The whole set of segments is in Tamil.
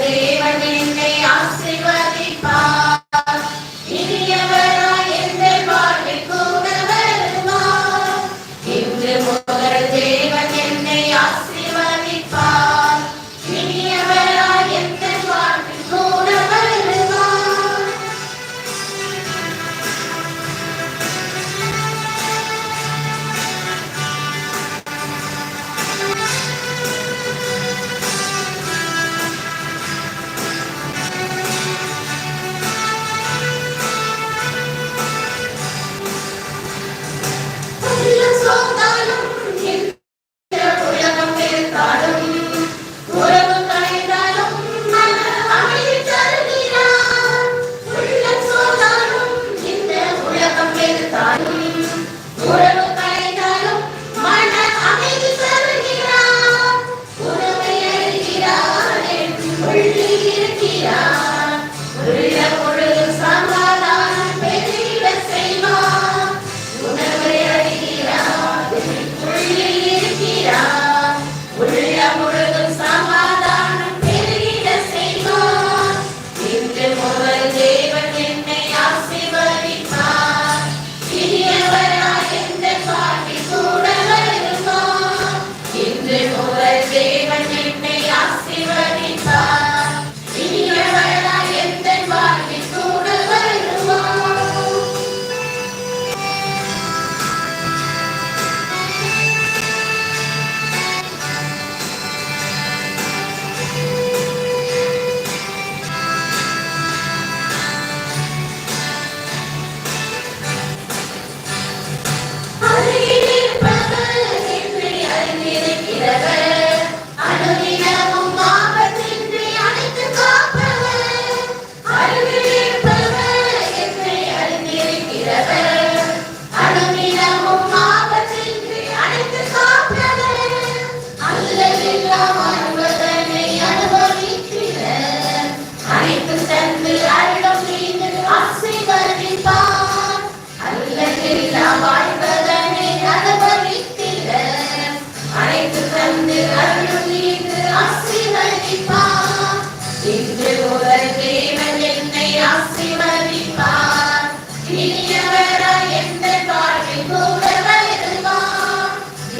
தேவன் என்னை Yes,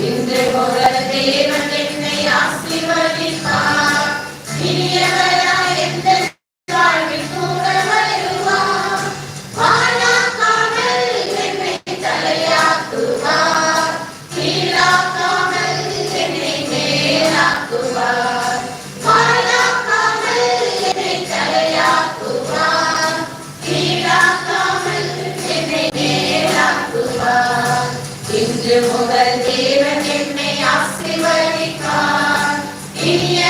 இன்று முதல் தேவன் என்னை ஆசீர்வதிப்பார். இனியவர் ஆசீர்வதிப்பார்